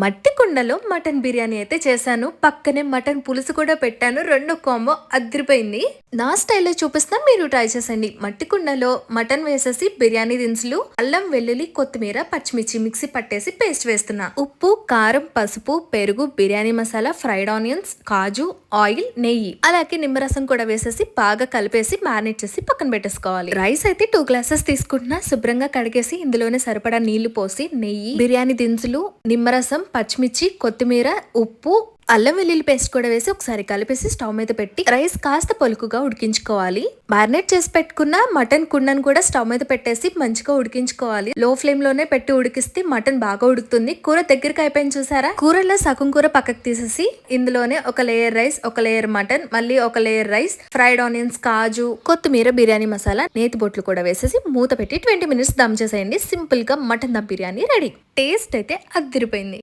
మట్టి కుండలో మటన్ బిర్యానీ అయితే చేశాను. పక్కనే మటన్ పులుసు కూడా పెట్టాను. రెండు కాంబో అదిరిపోయింది. నా స్టైల్లో చూపిస్తా మీరు ట్రై చేసండి. మట్టి కుండలో మటన్ వేసేసి బిర్యానీ దినుసులు అల్లం వెల్లుల్లి కొత్తిమీర పచ్చిమిర్చి మిక్సీ పట్టేసి పేస్ట్ వేస్తున్నా. ఉప్పు కారం పసుపు పెరుగు బిర్యానీ మసాలా ఫ్రైడ్ ఆనియన్స్ కాజు ఆయిల్ నెయ్యి. అలాగే నిమ్మరసం కూడా వేసేసి బాగా కలిపేసి మ్యారినేట్ చేసి పక్కన పెట్టేసుకోవాలి. రైస్ అయితే టూ గ్లాసెస్ తీసుకుంటున్నా. శుభ్రంగా కడిగేసి ఇందులోనే సరిపడా నీళ్ళు పోసి నెయ్యి బిర్యానీ దినుసులు నిమ్మరసం పచ్చిమిర్చి కొత్తిమీర ఉప్పు అల్లం వెల్లుల్లి పేస్ట్ కూడా వేసి ఒకసారి కలిపేసి స్టవ్ మీద పెట్టి రైస్ కాస్త పలుకుగా ఉడికించుకోవాలి. మ్యారినేట్ చేసి పెట్టుకున్న మటన్ కుండను కూడా స్టవ్ మీద పెట్టేసి మంచిగా ఉడికించుకోవాలి. లో ఫ్లేమ్లోనే పెట్టి ఉడికిస్తే మటన్ బాగా ఉడుకుతుంది. కూర దగ్గరికి అయిపోయింది చూసారా? కూరలో సగం కూర పక్కకు తీసేసి ఇందులోనే ఒక లేయర్ రైస్ ఒక లేయర్ మటన్ మళ్ళీ ఒక లేయర్ రైస్ ఫ్రైడ్ ఆనియన్స్ కాజు కొత్తిమీర బిర్యానీ మసాలా నేతి బొట్లు కూడా వేసేసి మూత పెట్టి ట్వంటీ మినిట్స్ దమ్ చేసేయండి. సింపుల్గా mutton dum biryani ready. Taste అయితే అదిరిపోయింది